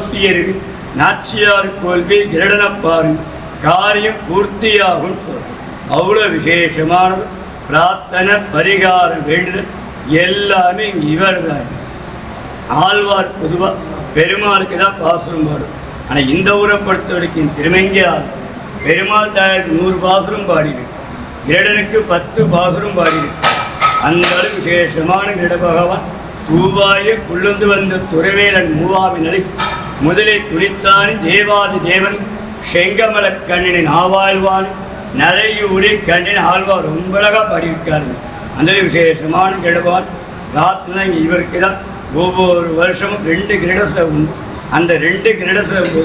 ஜோசியருக்கு நாச்சியார் கோல்வி கிரடனப்பாரு காரியம் பூர்த்தியாகும் சொல்றோம் அவ்வளோ விசேஷமானது. பிரார்த்தனை பரிகாரம் வேண்டுதல் எல்லாமே இவர் தான் ஆழ்வார் பொதுவாக பெருமாளுக்கு தான் பாசுரம் பாடும். ஆனால் இந்த ஊரை பொறுத்த வரைக்கும் திருமங்கியார் பெருமாள் தாயாருக்கு நூறு பாசுரம் பாடியிருக்கு. கிரடனுக்கு பத்து பாசுரம் பாடியிருக்கு. அந்த அளவு விசேஷமான கிரட பகவான் தூவாய குள்ளுந்து வந்த துறவேலன் மூவாவினரை முதலில் துளித்தானி தேவாதி தேவன் செங்கமல கண்ணினின் ஆவாழ்வான் நரையூரி கண்ணின் ஆழ்வார் ரொம்ப அழகாக பாடியிருக்காருங்க அந்த விசேஷமான கெடுவான் ராத்திரி இங்கே இவருக்கு தான் ஒவ்வொரு வருஷமும் ரெண்டு கிரீடசில் உண்டு. அந்த ரெண்டு கிரீடசில் போது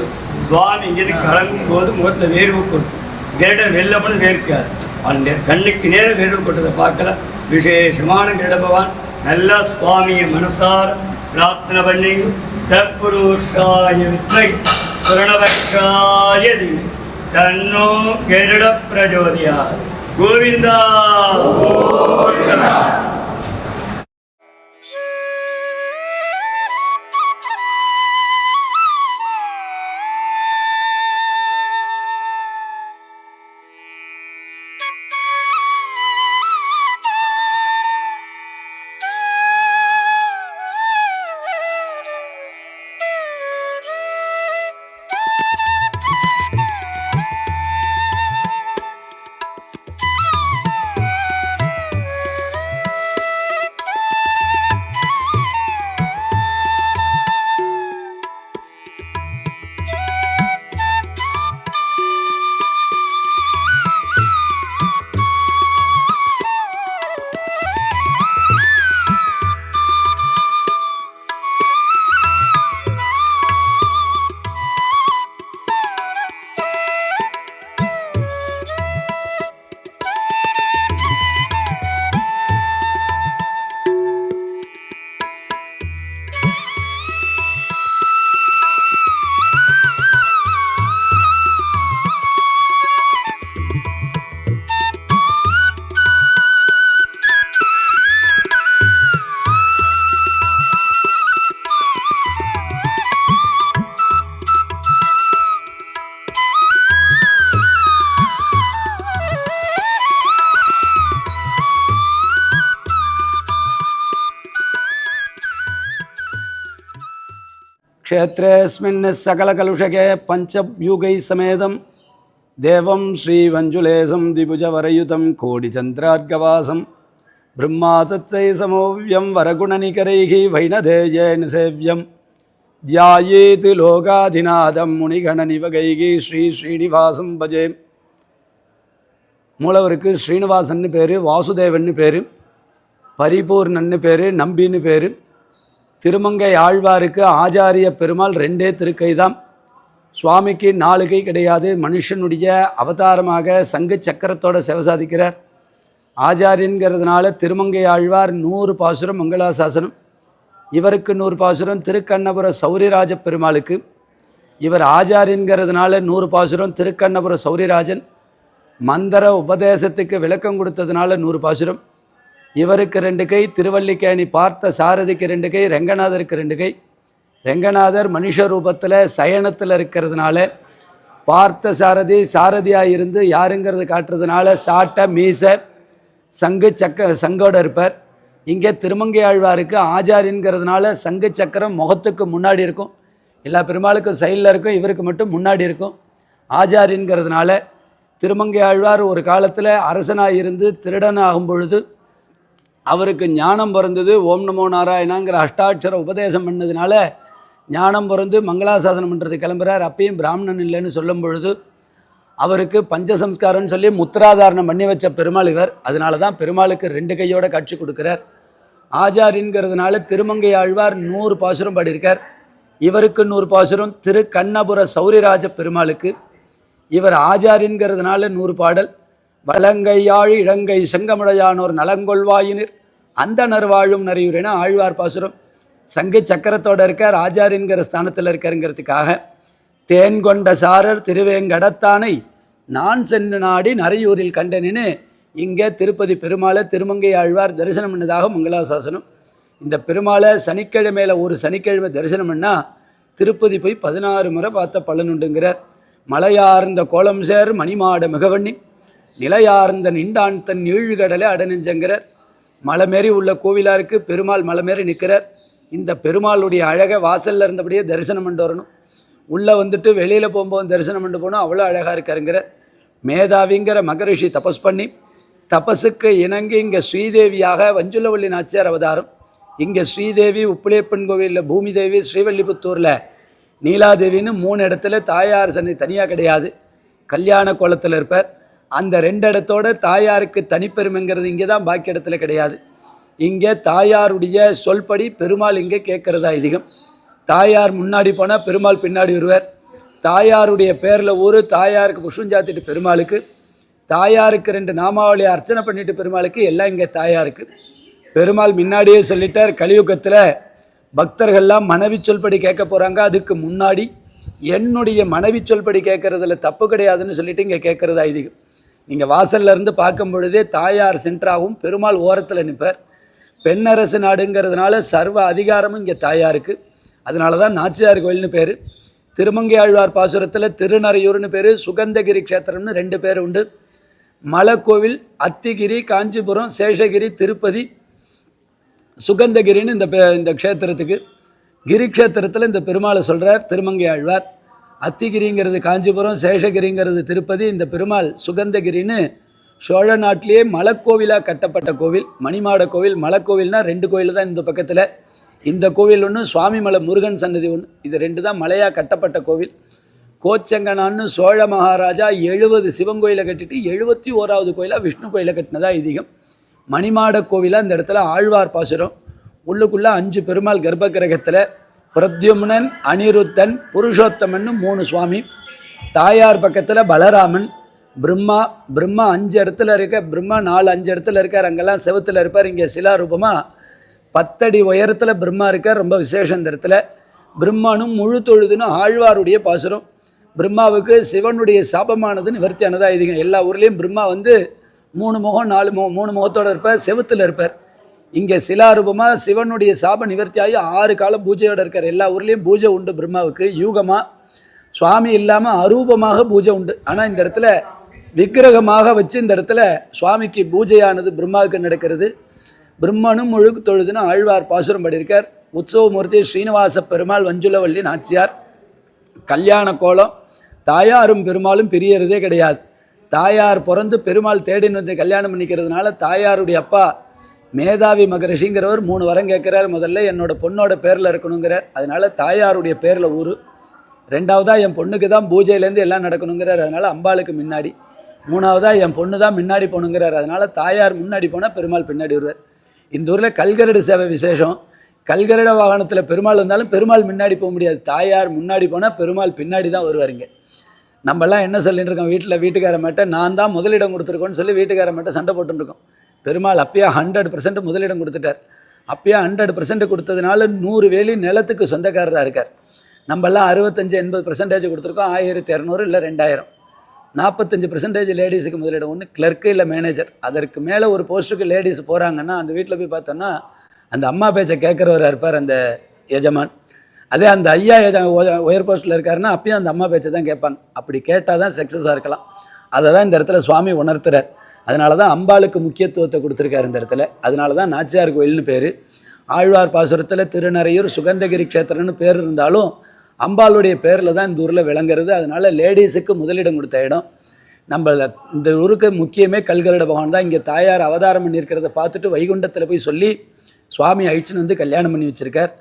சுவாமி இங்கிருந்து கலங்கும் போது முகத்தில் வேர்வு கொட்டும் கிரீடம் வெள்ளப்படும் வேர்க்காது அந்த கண்ணுக்கு நேர வேர்வு கொட்டதை பார்க்கல. விசேஷமான கிரீட பகவான் நல்லா சுவாமியை மனசார பிரார்த்தனை பண்ணி தற்புருஷாய வித்மை சுரணபக்ஷாய திவி தன்னோ கருட பிரஜோதியா கோவிந்தா क्षेत्रेऽस्मिन् सकलकलुषके पञ्चव्यूगैः समेतं देवं श्रीवञ्जुलेशं द्विभुजवरयुतं कोटिचन्द्रार्गवासं ब्रह्मातत्सै समोव्यं वरगुणनिकरैः वैनधेयेन सेव्यं ध्यायेत् लोकाधिनाथं मुनिगणनिवगैः ஸ்ரீ ஸ்ரீனிவாசம் பஜே மூலவருக்கு ஸ்ரீனிவாசன்னு பேர் வாசுதேவன்னு பேர் பரிபூர்ணன்னு பேர் நம்பின்னு பேர் திருமங்கை ஆழ்வாருக்கு ஆச்சாரிய பெருமாள் ரெண்டே திருக்கை தான் சுவாமிக்கு நாலு கை கிடையாது. மனுஷனுடைய அவதாரமாக சங்கு சக்கரத்தோட சேவை சாதிக்கிறார். ஆச்சாரியன்கிறதுனால திருமங்கை ஆழ்வார் நூறு பாசுரம் மங்களாசாசனம். இவருக்கு நூறு பாசுரம் திருக்கண்ணபுர சௌரிராஜ பெருமாளுக்கு. இவர் ஆச்சாரியன்கிறதுனால நூறு பாசுரம் திருக்கண்ணபுர சௌரிராஜன் மந்திர உபதேசத்துக்கு விளக்கம் கொடுத்ததுனால நூறு பாசுரம். இவருக்கு ரெண்டு கை திருவல்லிக்கேணி பார்த்த சாரதிக்கு ரெண்டு கை ரெங்கநாதருக்கு ரெண்டு கை. ரெங்கநாதர் மனுஷ ரூபத்தில் சயனத்தில் இருக்கிறதுனால பார்த்த சாரதி சாரதியாக இருந்து யாருங்கிறது காட்டுறதுனால சாட்டை மீசை சங்கு சக்க சங்கோட இருப்பார். இங்கே திருமங்கை ஆழ்வாருக்கு ஆஜாரின்கிறதுனால சங்கு சக்கரம் முகத்துக்கு முன்னாடி இருக்கும். எல்லா பெருமாளுக்கும் சைடில் இருக்கும் இவருக்கு மட்டும் முன்னாடி இருக்கும். ஆஜாரின்கிறதுனால திருமங்கை ஆழ்வார் ஒரு காலத்தில் அரசனாக இருந்து திருடன் ஆகும் பொழுது அவருக்கு ஞானம் பிறந்தது ஓம் நமோ நாராயணாங்கிற அஷ்டாட்சர உபதேசம் பண்ணதுனால ஞானம் பிறந்து மங்களாசாசனம் பண்ணுறது கிளம்புறார். அப்பயும் பிராமணன் இல்லைன்னு சொல்லும் பொழுது அவருக்கு பஞ்சசம்ஸ்காரம்னு சொல்லி முத்திராதாரணம் பண்ணி வச்ச பெருமாள் இவர். அதனால தான் பெருமாளுக்கு ரெண்டு கையோட காட்சி கொடுக்குறார். ஆஜாரின்கிறதுனால திருமங்கை ஆழ்வார் நூறு பாசுரம் பாடியிருக்கார். இவருக்கு நூறு பாசுரம் திரு கண்ணபுர சௌரிராஜ பெருமாளுக்கு. இவர் ஆஜாரின்கிறதுனால நூறு பாடல் வலங்கையாழ் இளங்கை செங்கமுடையானோர் நலங்கொள்வாயினர். அந்த வாழும் நரியுரென ஆழ்வார் பாசுரம். சங்கு சக்கரத்தோட இருக்கார் ராஜாரின்கிற ஸ்தானத்தில் இருக்காருங்கிறதுக்காக. தேன் கொண்ட சாரர் திருவேங்கடத்தானை நான் சென்று நாடி நரையூரில் கண்டனின்னு இங்கே திருப்பதி பெருமாளை திருமங்கை ஆழ்வார் தரிசனம் பண்ணதாக மங்களாசாசனம். இந்த பெருமாளை சனிக்கிழமையில் ஒரு சனிக்கிழமை தரிசனம் பண்ணால் திருப்பதி போய் பதினாறு முறை பார்த்த பலனுண்டுங்கிறார் மலையார்ந்த கோலம் சேர் மணிமாட மிகவண்ணி. நிலையார்ந்த நின்றான் தன் நீழ்கடலை அடநெஞ்சங்கிறார் மலை மாரி உள்ள கோவிலாக இருக்குது பெருமாள் மலை மாரி நிற்கிறார். இந்த பெருமாளுடைய அழகை வாசல்ல இருந்தபடியே தரிசனம் பண்ணிட்டு வரணும். உள்ளே வந்துட்டு வெளியில் போகும்போது தரிசனம் பண்ணிட்டு போனால் அவ்வளோ அழகாக இருக்காருங்கிற. மேதாவிங்கிற மகரிஷி தபஸ் பண்ணி தபஸுக்கு இணங்கி இங்கே ஸ்ரீதேவியாக வஞ்சுலவள்ளி நாச்சியார் அவதாரம். இங்கே ஸ்ரீதேவி உப்புளியப்பன் கோவிலில் பூமிதேவி ஸ்ரீவல்லிபுத்தூரில் நீலாதேவின்னு மூணு இடத்துல தாயார் சன்னி தனியாக கிடையாது. கல்யாண கோலத்தில் இருப்பார். அந்த ரெண்டு இடத்தோட தாயாருக்கு தனிப்பெருமைங்கிறது இங்கே தான் பாக்கி இடத்துல கிடையாது. இங்கே தாயாருடைய சொல்படி பெருமாள் இங்கே கேட்குறதா அதிகம் தாயார் முன்னாடி போனால் பெருமாள் பின்னாடி வருவார். தாயாருடைய பேரில் ஊர் தாயாருக்கு புஷ்பம் சாத்திட்டு பெருமாளுக்கு தாயாருக்கு ரெண்டு நாமாவளியை அர்ச்சனை பண்ணிட்டு பெருமாளுக்கு எல்லாம் இங்கே தாயாருக்கு. பெருமாள் முன்னாடியே சொல்லிட்டார் கலியுகத்தில் பக்தர்கள்லாம் மனைவி சொல்படி கேட்க போகிறாங்க அதுக்கு முன்னாடி என்னுடைய மனைவி சொல்படி கேட்குறதுல தப்பு கிடையாதுன்னு சொல்லிட்டு இங்கே கேட்குறது ஐதீகம் நீங்கள் வாசல்ல இருந்து பார்க்கும் பொழுதே தாயார் சென்றாகவும் பெருமாள் ஓரத்தில் நிற்பார் பெண்ணரசு நாடுங்கிறதுனால சர்வ அதிகாரமும் இங்கே தாயாருக்கு. அதனால தான் நாச்சியார் கோயில்னு பேர். திருமங்கை ஆழ்வார் பாசுரத்தில் திருநறையூர்னு பேர் சுகந்தகிரி க்ஷேத்திரம்னு ரெண்டு பேர் உண்டு. மலைக்கோவில் அத்திகிரி காஞ்சிபுரம் சேஷகிரி திருப்பதி சுகந்தகிரின்னு இந்த இந்த க்ஷேத்திரத்துக்கு. கிரிக்ஷேத்திரத்தில் இந்த பெருமாளை சொல்கிறார் திருமங்கை ஆழ்வார் அத்திகிரிங்கிறது காஞ்சிபுரம் சேஷகிரிங்கிறது திருப்பதி இந்த பெருமாள் சுகந்தகிரின்னு சோழ நாட்டிலேயே மலைக்கோவிலாக கட்டப்பட்ட கோவில். மணிமாட கோவில் மலைக்கோவில்னா ரெண்டு கோவில் தான் இந்த பக்கத்தில். இந்த கோவில் ஒன்று சுவாமி மலை முருகன் சன்னதி ஒன்று இது ரெண்டு தான் மலையாக கட்டப்பட்ட கோவில். கோச்சங்கனான்னு சோழ மகாராஜா எழுபது சிவன் கோயிலை கட்டிட்டு எழுபத்தி ஓராவது கோயிலாக விஷ்ணு கோயிலை கட்டினதா ஐதீகம். மணிமாட கோவிலாக இந்த இடத்துல ஆழ்வார் பாசுரம். உள்ளுக்குள்ளே அஞ்சு பெருமாள் கர்ப்ப கிரகத்தில் பிரத்யும்னன் அனிருத்தன் புருஷோத்தமன்னு மூணு சுவாமி. தாயார் பக்கத்தில் பலராமன் பிரம்மா பிரம்மா அஞ்சு இடத்துல இருக்க பிரம்மா நாலு அஞ்சு இடத்துல இருக்கார் அங்கெல்லாம் செவுத்துல இருப்பார் இங்கே சிலாரூபமாக பத்தடி உயரத்தில் பிரம்மா இருக்கார் ரொம்ப விசேஷம் இந்த இடத்துல. பிரம்மானும் முழு தொழுதுன்னு ஆழ்வாருடைய பாசுரம். பிரம்மாவுக்கு சிவனுடைய சாபமானது நிவர்த்தியானதாக இதுங்க எல்லா ஊர்லேயும் பிரம்மா வந்து மூணு முகம் நாலு முகம் மூணு முகத்தோடு இருப்பார் செவத்தில் இருப்பார். இங்கே சிலாரூபமாக சிவனுடைய சாப நிவர்த்தியாகி ஆறு காலம் பூஜையோடு இருக்கார். எல்லா ஊர்லேயும் பூஜை உண்டு பிரம்மாவுக்கு. யூகமாக சுவாமி இல்லாமல் அரூபமாக பூஜை உண்டு. ஆனால் இந்த இடத்துல விக்கிரகமாக வச்சு இந்த இடத்துல சுவாமிக்கு பூஜையானது பிரம்மாவுக்கு நடக்கிறது. பிரம்மனும் முழுக்கு தொழுதுன்னு ஆழ்வார் பாசுரம் பாடியிருக்கார். உற்சவமூர்த்தி ஸ்ரீனிவாச பெருமாள் வஞ்சுலவள்ளி நாச்சியார். கல்யாண கோலம் தாயாரும் பெருமாளும் பிரியறதே கிடையாது. தாயார் பிறந்து பெருமாள் தேடின்னு கல்யாணம் பண்ணிக்கிறதுனால தாயாருடைய அப்பா மேதாவி மகரிஷிங்கிறவர் மூணு வரம் கேட்குறாரு. முதல்ல என்னோட பொண்ணோட பேரில் இருக்கணுங்கிறார் அதனால் தாயாருடைய பேரில் ஊர். ரெண்டாவதாக என் பொண்ணுக்கு தான் பூஜையிலேருந்து எல்லாம் நடக்கணுங்கிறார். அதனால் அம்பாளுக்கு முன்னாடி. மூணாவதாக என் பொண்ணு தான் முன்னாடி போகணுங்கிறார். அதனால் தாயார் முன்னாடி போனால் பெருமாள் பின்னாடி வருவார். இந்த ஊரில் கல்கரடு சேவை விசேஷம். கல்கரட வாகனத்தில் பெருமாள் வந்தாலும் பெருமாள் முன்னாடி போக முடியாது. தாயார் முன்னாடி போனால் பெருமாள் பின்னாடி தான் வருவாருங்க நம்மலாம் என்ன சொல்லிட்டு இருக்கோம்? வீட்டில் வீட்டுக்கார மட்டும் நான் தான் முதலிடம் கொடுத்துருக்கோன்னு சொல்லி வீட்டுக்கார மட்டும் சண்டை போட்டுருக்கோம் பெருமாள் அப்பயே ஹண்ட்ரட் பர்சன்ட் முதலிடம் கொடுத்துட்டார். அப்பயே ஹண்ட்ரட் பர்சன்ட் கொடுத்ததுனால நூறு வேலி நிலத்துக்கு சொந்தக்காரராக இருக்கார். நம்மலாம் அறுபத்தஞ்சு எண்பது பர்சன்டேஜ் கொடுத்துருக்கோம். ஆயிரத்தி இரநூறு இல்லை ரெண்டாயிரம். நாற்பத்தஞ்சு பர்சன்டேஜ் லேடிஸுக்கு முதலிடம். ஒன்று கிளர்க்கு இல்லை மேனேஜர் அதற்கு மேலே ஒரு போஸ்ட்டுக்கு லேடிஸ் போகிறாங்கன்னா அந்த வீட்டில் போய் பார்த்தோன்னா அந்த அம்மா பேச்சை கேட்குறவராக இருப்பார் அந்த எஜமான். அதே அந்த ஐயா எஜ உயர் போஸ்ட்டில் இருக்காருன்னா அப்பயும் அந்த அம்மா பேச்சை தான் கேட்பாங்க. அப்படி கேட்டால் தான் சக்ஸஸாக இருக்கலாம். அதை தான் இந்த இடத்துல சுவாமி உணர்த்துறார். அதனால தான் அம்பாளுக்கு முக்கியத்துவத்தை கொடுத்துருக்காரு இந்த இடத்துல. அதனால தான் நாச்சியார் கோயில்னு பேர். ஆழ்வார் பாசுரத்தில் திருநறையூர் சுகந்தகிரி க்ஷேத்திரம்னு பேர் இருந்தாலும் அம்பாளுடைய பேரில் தான் இந்த ஊரில் விளங்குறது. அதனால லேடிஸுக்கு முதலிடம் கொடுத்த இடம். நம்ம இந்த ஊருக்கு முக்கியமே கல்கருட பகவான் தான். இங்கே தாயார் அவதாரம் பண்ணியிருக்கிறத பார்த்துட்டு வைகுண்டத்தில் போய் சொல்லி சுவாமி அழிச்சுன்னு வந்து கல்யாணம் பண்ணி வச்சுருக்கார்.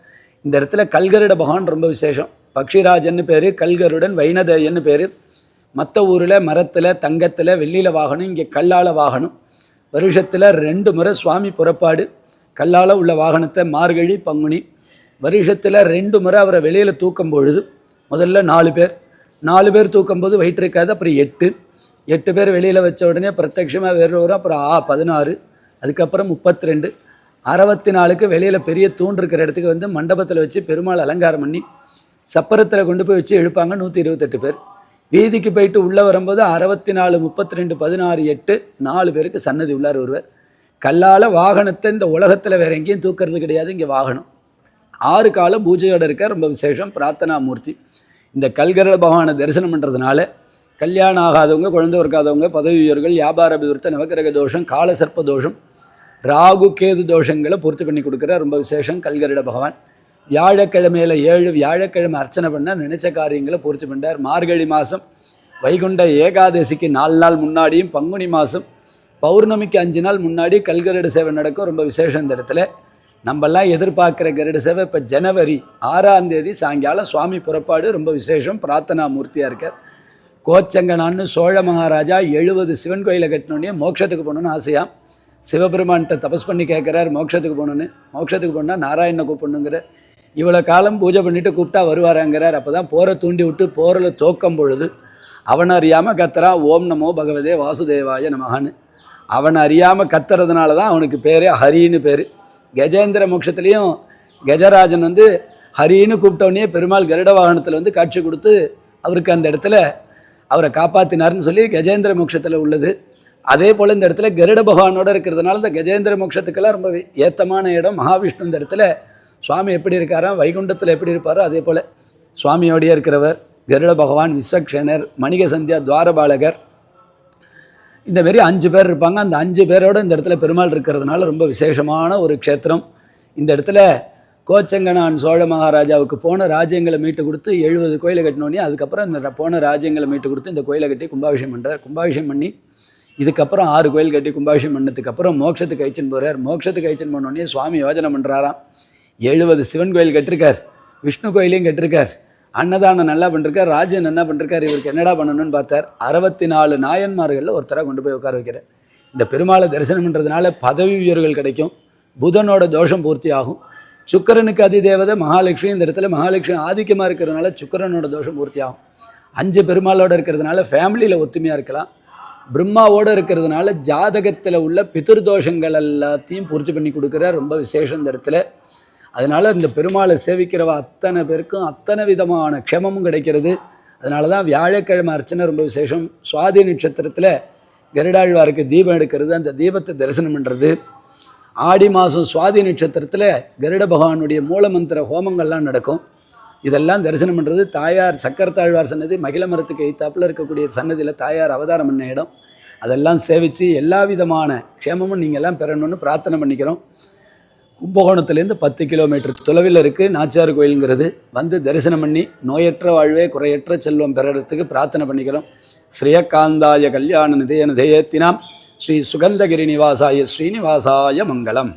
இந்த இடத்துல கல்கருட பகவான் ரொம்ப விசேஷம். பக்ஷிராஜன்னு பேர் கல்கருடன் வைணதேயன்னு பேர். மற்ற ஊரில் மரத்தில் தங்கத்தில் வெள்ளியில் வாகனம் இங்கே கல்லால் வாகனம். வருஷத்தில் ரெண்டு முறை சுவாமி புறப்பாடு. கல்லால் உள்ள வாகனத்தை மார்கழி பங்குனி. வருஷத்தில் ரெண்டு முறை அவரை வெளியில் தூக்கும் பொழுது முதல்ல நாலு பேர். நாலு பேர் தூக்கும்போது வயிற்றுக்காது அப்புறம் எட்டு. எட்டு பேர் வெளியில் வச்ச உடனே பிரத்யட்சமாக வேறு வரும் அப்புறம் ஆ பதினாறு. அதுக்கப்புறம் முப்பத்தி ரெண்டு அறுபத்தி நாலுக்கு வெளியில் பெரிய தூண் இருக்கிற இடத்துக்கு வந்து மண்டபத்தில் வச்சு பெருமாள் அலங்காரம் பண்ணி சப்பரத்தில் கொண்டு போய் வச்சு எழுப்பாங்க நூற்றி இருபத்தெட்டு பேர். வீதிக்கு போயிட்டு உள்ளே வரும்போது அறுபத்தி நாலு முப்பத்தி ரெண்டு பதினாறு எட்டு நாலு பேருக்கு சன்னதி உள்ளார் ஒருவர். கல்லால் வாகனத்தை இந்த உலகத்தில் வேற எங்கேயும் தூக்கிறது கிடையாது இங்கே வாகனம். ஆறு காலம் பூஜையோடு இருக்க ரொம்ப விசேஷம் பிரார்த்தனா மூர்த்தி. இந்த கல்கரட பகவானை தரிசனம் பண்ணுறதுனால கல்யாணம் ஆகாதவங்க குழந்தை இருக்காதவங்க பதவி உயர்கள் வியாபார அபிவிருத்த நவகிரக தோஷம் காலசர்ப்ப தோஷம் ராகு கேது தோஷங்களை பூர்த்தி பண்ணி கொடுக்குற ரொம்ப விசேஷம் கல்கரட பகவான். வியாழக்கிழமையில் ஏழு வியாழக்கிழமை அர்ச்சனை பண்ண நினைச்ச காரியங்களை பூர்த்தி பண்ணார் மார்கழி மாதம் வைகுண்ட ஏகாதசிக்கு நாலு நாள் முன்னாடியும் பங்குனி மாதம் பௌர்ணமிக்கு அஞ்சு நாள் முன்னாடி கல்கருட சேவை நடக்கும். ரொம்ப விசேஷம் இந்த இடத்துல. நம்மெல்லாம் எதிர்பார்க்குற கருட சேவை இப்போ ஜனவரி ஆறாம் தேதி சாயங்காலம் சுவாமி புறப்பாடு ரொம்ப விசேஷம். பிரார்த்தனா மூர்த்தியாக இருக்கார். கோச்சங்கனான்னு சோழ மகாராஜா எழுபது சிவன் கோயிலை கட்டினோடனே மோட்சத்துக்கு போகணுன்னு ஆசையாம் சிவபெருமான்கிட்ட தபஸ் பண்ணி கேட்குறார் மோட்சத்துக்கு போகணுன்னு மோட்சத்துக்கு போனால் நாராயணனை கூப்பிடணுங்கிற இவ்வளோ காலம் பூஜை பண்ணிவிட்டு கூப்பிட்டா வருவாராங்கிறார். அப்போ தான் போரை தூண்டி விட்டு போரில் தோக்கம் பொழுது அவனை அறியாமல் கத்துறான் ஓம் நமோ பகவதே வாசுதேவாய நமகான்னு அவனை அறியாமல் கத்துறதுனால தான் அவனுக்கு பேரே ஹரின்னு பேர். கஜேந்திர மோட்சத்துலேயும் கஜராஜன் வந்து ஹரின்னு கூப்பிட்டோடனே பெருமாள் கருட வாகனத்தில் வந்து காட்சி கொடுத்து அவருக்கு அந்த இடத்துல அவரை காப்பாற்றினார்னு சொல்லி கஜேந்திர மோட்சத்தில் உள்ளது. அதே போல் இந்த இடத்துல கருட பகவானோடு இருக்கிறதுனால இந்த கஜேந்திர மோட்சத்துக்கெல்லாம் ரொம்ப ஏத்தமான இடம். மகாவிஷ்ணு இந்த இடத்துல சுவாமி எப்படி இருக்காராம் வைகுண்டத்தில் எப்படி இருப்பாரோ அதே போல். சுவாமியோடையே இருக்கிறவர் கருட பகவான் விஸ்வக்ஷேனர் மணிக சந்தியா துவாரபாலகர். இந்த மாரி அஞ்சு பேர் இருப்பாங்க. அந்த அஞ்சு பேரோட இந்த இடத்துல பெருமாள் இருக்கிறதுனால ரொம்ப விசேஷமான ஒரு க்ஷேத்திரம். இந்த இடத்துல கோச்சங்கனான் சோழ மகாராஜாவுக்கு போன ராஜ்யங்களை மீட்டு கொடுத்து எழுபது கோயிலை கட்டினோடனே அதுக்கப்புறம் இந்த போன ராஜ்யங்களை மீட்டு கொடுத்து இந்த கோயிலை கட்டி கும்பாபிஷேகம் பண்ணுறார் கும்பாபிஷேகம் பண்ணி இதுக்கப்புறம் ஆறு கோயில் கட்டி கும்பாபிஷேகம் பண்ணதுக்கு அப்புறம் மோட்சத்துக்கு அழிச்சுன்னு போகிறார் மோட்சத்துக்கு அழிச்சுன்னு பண்ணோடனே சுவாமி யோஜனை பண்ணுறாராம் எழுபது சிவன் கோயில் கட்டிருக்கார் விஷ்ணு கோயிலையும் கட்டிருக்கார். அன்னதானம் நல்லா பண்ணிருக்கார் ராஜன் என்ன பண்ணிருக்கார் இவருக்கு என்னடா பண்ணணும்னு பார்த்தார். அறுபத்தி நாலு நாயன்மார்களில் ஒருத்தராக கொண்டு போய் உட்கார வைக்கிறார். இந்த பெருமாளை தரிசனம் பண்ணுறதுனால பதவி உயர்வுகள் கிடைக்கும். புதனோட தோஷம் பூர்த்தி ஆகும். சுக்கிரனுக்கு அதிதேவதை மகாலட்சுமி இந்த இடத்துல மகாலட்சுமி ஆதிக்கமாக இருக்கிறதுனால சுக்கிரனோட தோஷம் பூர்த்தி ஆகும். அஞ்சு பெருமாளோட இருக்கிறதுனால ஃபேமிலியில் ஒத்துமையாக இருக்கலாம். பிரம்மாவோட இருக்கிறதுனால ஜாதகத்தில் உள்ள பிதிர்தோஷங்கள் எல்லாத்தையும் பூர்த்தி பண்ணி கொடுக்குற ரொம்ப விசேஷம் இந்த இடத்துல. அதனால் இந்த பெருமாளை சேவிக்கிறவ அத்தனை பேருக்கும் அத்தனை விதமான க்ஷமமும் கிடைக்கிறது. அதனால தான் வியாழக்கிழமை அர்ச்சனை ரொம்ப விசேஷம். சுவாதி நட்சத்திரத்தில் கருடாழ்வாருக்கு தீபம் எடுக்கிறது. அந்த தீபத்தை தரிசனம் பண்ணுறது ஆடி மாதம் சுவாதி நட்சத்திரத்தில் கருட பகவானுடைய மூலமந்திர ஹோமங்கள்லாம் நடக்கும். இதெல்லாம் தரிசனம் பண்ணுறது தாயார் சக்கரத்தாழ்வார் சன்னதி மகிழ மரத்துக்கு எய்த்தாப்பில் இருக்கக்கூடிய சன்னதியில் தாயார் அவதாரம் பண்ண இடம். அதெல்லாம் சேவித்து எல்லா விதமான க்ஷேமமும் நீங்கள் எல்லாம் பெறணும்னு பிரார்த்தனை பண்ணிக்கிறோம். கும்பகோணத்துலேருந்து பத்து கிலோமீட்டர் தொலைவில் இருக்குது நாச்சியார் கோயிலுங்கிறது. வந்து தரிசனம் பண்ணி நோயற்ற வாழ்வே குறையற்ற செல்வம் பெறறதுக்கு பிரார்த்தனை பண்ணிக்கிறோம். ஸ்ரீயகாந்தாய கல்யாண நிதய நிதயத்தினாம். ஸ்ரீ சுகந்தகிரி நிவாசாய ஸ்ரீனிவாசாய மங்களம்.